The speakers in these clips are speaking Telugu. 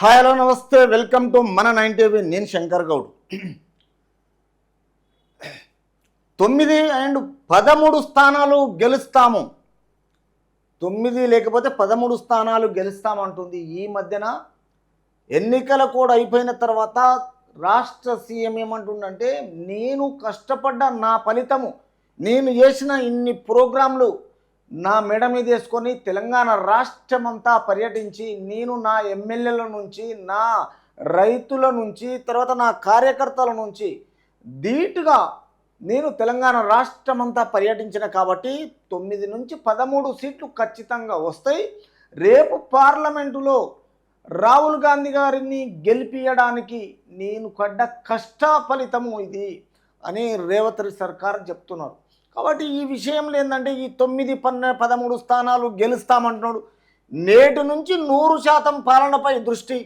హాయ్ హలో నమస్తే. వెల్కమ్ టు మన నైన్ టీవీ. నేను శంకర్ గౌడ్. తొమ్మిది అండ్ పదమూడు స్థానాలు గెలుస్తాము. తొమ్మిది లేకపోతే పదమూడు స్థానాలు గెలుస్తామంటుంది ఈ మధ్యన ఎన్నికల కూడా అయిపోయిన తర్వాత రాష్ట్ర సీఎం ఏమంటుండంటే నేను కష్టపడ్డ నా ఫలితము నేను చేసిన ఇన్ని ప్రోగ్రాంలు నా మెడ మీద వేసుకొని తెలంగాణ రాష్ట్రమంతా పర్యటించి నేను నా ఎమ్మెల్యేల నుంచి నా రైతుల నుంచి తర్వాత నా కార్యకర్తల నుంచి ధీటుగా నేను తెలంగాణ రాష్ట్రమంతా పర్యటించిన కాబట్టి తొమ్మిది నుంచి పదమూడు సీట్లు ఖచ్చితంగా వస్తాయి. రేపు పార్లమెంటులో రాహుల్ గాంధీ గారిని గెలిపించడానికి నేను పడ్డ కష్ట ఫలితము ఇది అని రేవంత్ రెడ్డి సర్కార్ చెప్తున్నారు. కాబట్టి ఈ విషయంలో ఏంటంటే ఈ తొమ్మిది పన్నె పదమూడు స్థానాలు గెలుస్తామంటున్నాడు. నేటి నుంచి నూరు శాతం పాలనపై దృష్టి.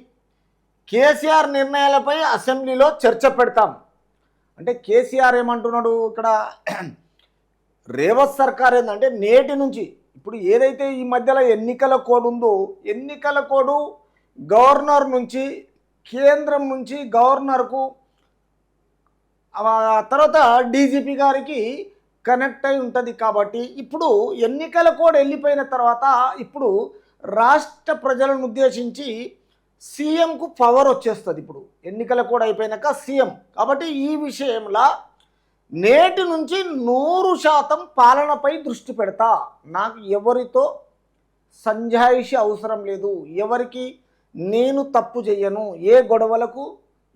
కేసీఆర్ నిర్ణయాలపై అసెంబ్లీలో చర్చ పెడతాం. అంటే కేసీఆర్ ఏమంటున్నాడు ఇక్కడ? రేవంత్ సర్కార్ ఏంటంటే నేటి నుంచి ఇప్పుడు ఏదైతే ఈ మధ్యలో ఎన్నికల కోడ్ ఉందో ఎన్నికల కోడు గవర్నర్ నుంచి కేంద్రం నుంచి గవర్నర్కు తర్వాత డీజీపీ గారికి కనెక్ట్ అయి ఉంటుంది కాబట్టి ఇప్పుడు ఎన్నికల కోడ్ వెళ్ళిపోయిన తర్వాత ఇప్పుడు రాష్ట్ర ప్రజలను ఉద్దేశించి సీఎంకు పవర్ వచ్చేస్తుంది ఇప్పుడు. ఎన్నికల కోడ్ అయిపోయినాక సీఎం. కాబట్టి ఈ విషయంలో నేటి నుంచి నూరు శాతం పాలనపై దృష్టి పెడతా. నాకు ఎవరితో సంజాయిషి అవసరం లేదు. ఎవరికి నేను తప్పు చెయ్యను. ఏ గొడవలకు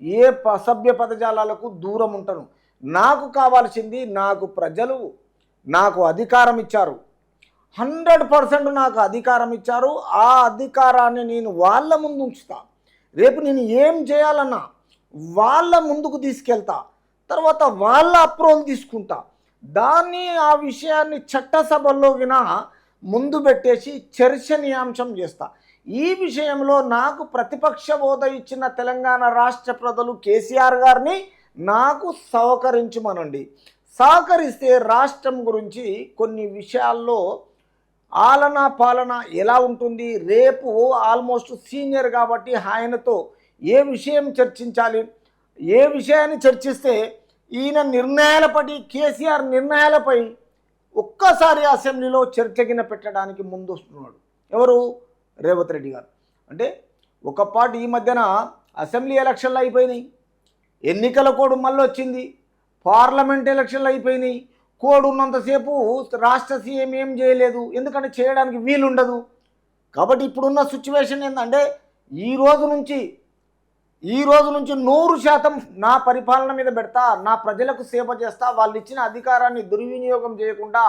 ఏ సభ్య పదజాలాలకు దూరం ఉంటాను. నాకు కావాల్సింది నాకు ప్రజలు నాకు అధికారం ఇచ్చారు. హండ్రెడ్ పర్సెంట్ నాకు అధికారం ఇచ్చారు. ఆ అధికారాన్ని నేను వాళ్ళ ముందు ఉంచుతా. రేపు నేను ఏం చేయాలన్నా వాళ్ళ ముందుకు తీసుకెళ్తా. తర్వాత వాళ్ళ అప్రూవల్ తీసుకుంటా. దాన్ని ఆ విషయాన్ని చట్టసభల్లోకిన ముందు పెట్టేసి చర్చనీయాంశం చేస్తా. ఈ విషయంలో నాకు ప్రతిపక్ష హోదా ఇచ్చిన తెలంగాణ రాష్ట్ర ప్రజలు కేసీఆర్ గారిని నాకు సహకరించమనండి. సహకరిస్తే రాష్ట్రం గురించి కొన్ని విషయాల్లో ఆలన పాలన ఎలా ఉంటుంది? రేపు ఆల్మోస్ట్ సీనియర్ కాబట్టి ఆయనతో ఏ విషయం చర్చించాలి? ఏ విషయాన్ని చర్చిస్తే ఈయన నిర్ణయాలపై కేసీఆర్ నిర్ణయాలపై ఒక్కసారి అసెంబ్లీలో చర్చగిన పెట్టడానికి ముందు వస్తున్నాడు ఎవరు? రేవంత్ రెడ్డి గారు. అంటే ఒక పాటు ఈ మధ్యన అసెంబ్లీ ఎలక్షన్లు అయిపోయినాయి. ఎన్నికల కోడ్ మళ్ళీ వచ్చింది పార్లమెంట్ ఎలక్షన్లు అయిపోయినాయి. కోడ్ ఉన్నంతసేపు రాష్ట్ర సీఎం ఏం చేయలేదు. ఎందుకంటే చేయడానికి వీలుండదు. కాబట్టి ఇప్పుడున్న సిచ్యువేషన్ ఏంటంటే ఈ రోజు నుంచి ఈ రోజు నుంచి నూరు శాతం నా పరిపాలన మీద పెడతా నా ప్రజలకు సేవ చేస్తా వాళ్ళు ఇచ్చిన అధికారాన్ని దుర్వినియోగం చేయకుండా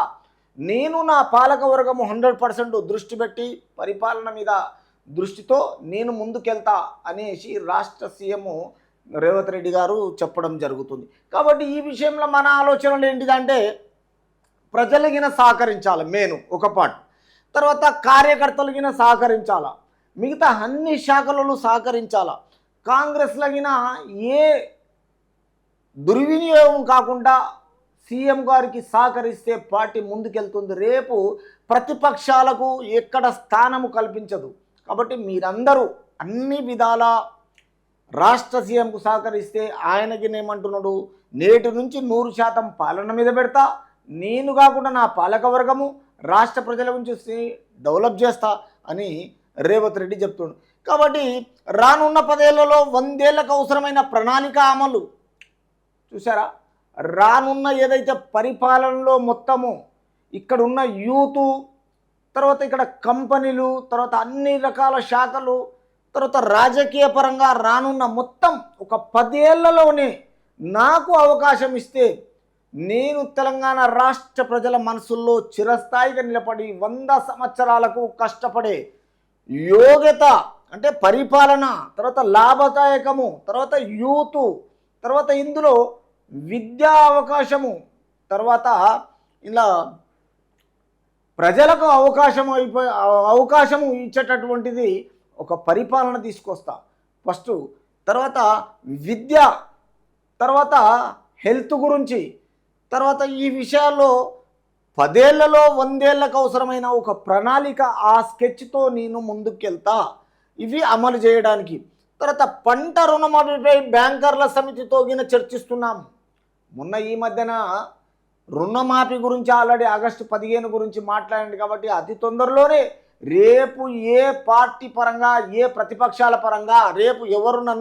నేను నా పాలక వర్గము హండ్రెడ్ పర్సెంట్ దృష్టి పెట్టి పరిపాలన మీద దృష్టితో నేను ముందుకెళ్తా అనేసి రాష్ట్ర సీఎము రేవంత్ రెడ్డి గారు చెప్పడం జరుగుతుంది. కాబట్టి ఈ విషయంలో మన ఆలోచనలు ఏంటిదంటే ప్రజలగిన సహకరించాలి మేను ఒక పార్ట్ తర్వాత కార్యకర్తలగిన సహకరించాలా? మిగతా అన్ని శాఖలలో సహకరించాలా? కాంగ్రెస్లగిన ఏ దుర్వినియోగం కాకుండా సీఎం గారికి సహకరిస్తే పార్టీ ముందుకెళ్తుంది. రేపు ప్రతిపక్షాలకు ఎక్కడ స్థానము కల్పించదు. కాబట్టి మీరందరూ అన్ని విధాల రాష్ట్ర సీఎంకు సహకరిస్తే ఆయనకి నేమంటున్నాడు. నేటి నుంచి నూరు శాతం పాలన మీద పెడతా. నేను కాకుండా నా పాలకవర్గము రాష్ట్ర ప్రజల గురించి డెవలప్ చేస్తా అని రేవంత్ రెడ్డి చెప్తుండు. కాబట్టి రానున్న పదేళ్ళలో వందేళ్ళకు అవసరమైన ప్రణాళిక అమలు. చూసారా రానున్న ఏదైతే పరిపాలనలో మొత్తము ఇక్కడ ఉన్న యూతు తర్వాత ఇక్కడ కంపెనీలు తర్వాత అన్ని రకాల శాఖలు తర్వాత రాజకీయ పరంగా రానున్న మొత్తం ఒక పదేళ్ళలోనే నాకు అవకాశం ఇస్తే నేను తెలంగాణ రాష్ట్ర ప్రజల మనసుల్లో చిరస్థాయిగా నిలబడి వంద సంవత్సరాలకు కష్టపడే యోగ్యత అంటే పరిపాలన తర్వాత లాభదాయకము తర్వాత యూత్ తర్వాత ఇందులో విద్యా అవకాశము తర్వాత ఇలా ప్రజలకు అవకాశం అయిపో అవకాశము ఇచ్చేటటువంటిది ఒక పరిపాలన తీసుకొస్తా. ఫస్ట్ తర్వాత విద్య తర్వాత హెల్త్ గురించి తర్వాత ఈ విషయాల్లో పదేళ్ళలో వందేళ్ళకు అవసరమైన ఒక ప్రణాళిక ఆ స్కెచ్తో నేను ముందుకెళ్తా. ఇవి అమలు చేయడానికి. తర్వాత పంట రుణమాఫీపై బ్యాంకర్ల సమితితో గిన చర్చిస్తున్నాం. మొన్న ఈ మధ్యన రుణమాఫీ గురించి ఆల్రెడీ ఆగస్టు పదిహేను గురించి మాట్లాడండి కాబట్టి అతి తొందరలోనే రేపు ఏ పార్టీ పరంగా ఏ ప్రతిపక్షాల పరంగా రేపు ఎవరు